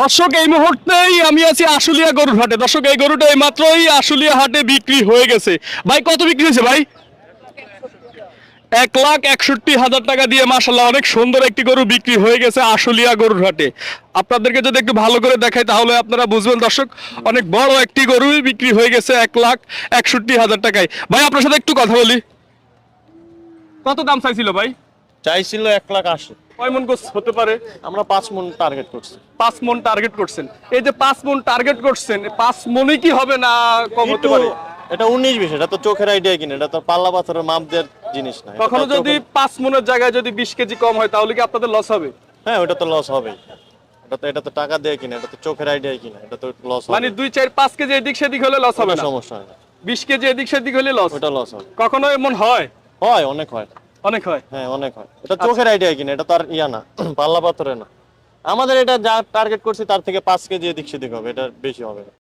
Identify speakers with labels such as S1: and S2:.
S1: দর্শক, এই মুহূর্তেই আমি আছি আশুলিয়া গরুর হাটে। দর্শক, এই গরুটা এই মাত্রই আশুলিয়া হাটে বিক্রি হয়ে গেছে। ভাই, কত বিক্রি হয়েছে ভাই? এক লাখ একষট্টি হাজার টাকা দিয়ে মাসাল্লাহ অনেক সুন্দর একটি গরু বিক্রি হয়ে গেছে আশুলিয়া গরুর হাটে। আপনাদেরকে যদি একটু ভালো করে দেখাই, তাহলে আপনারা বুঝবেন, দর্শক, অনেক বড় একটি গরুই বিক্রি হয়ে গেছে এক লাখ একষট্টি হাজার টাকায়। ভাই, আপনার সাথে একটু কথা বলি। কত দাম চাইছিল ভাই?
S2: চাইছিল এক লাখ আশি।
S1: কয় মন গোছ হতে পারে?
S2: আমরা পাঁচ মন টার্গেট করছি।
S1: পাঁচ মন টার্গেট করছেন। এই যে পাঁচ মন টার্গেট করছেন পাঁচ মনই কি হবে না কম হতে পারে?
S2: এটা উনিশ বিশ এটা তো চোখের আইডিয়া কিনে এটা তো পাল্লা পাথরের মাপ দেওয়ার জিনিস না
S1: কখনো যদি পাঁচ মনের জায়গায় যদি বিশ কেজি কম হয় তাহলে কি আপনাদের লস হবে?
S2: হ্যাঁ ওটা তো লস হবে এটা তো এটা তো টাকা দিয়ে কিনে এটা তো চোখের আইডিয়া কিনে এটা তো লস
S1: মানে দুই চার পাঁচ কেজি এদিক সেদিক হলে লস হবে না?
S2: সমস্যা হয় না।
S1: বিশ কেজি এদিক সেদিক হলে লস
S2: ওটা লস হবে।
S1: কখনো এমন হয়?
S2: হয় অনেক হয়।
S1: অনেক হয়।
S2: হ্যাঁ অনেক হয়। এটা চোখের আইডিয়া কিনা, এটা তো আর ইয়া না, পাল্লা পাথরে না। আমাদের এটা যা টার্গেট করছি, তার থেকে পাঁচ কেজি এদিক সেদিক হবে, এটা বেশি হবে। না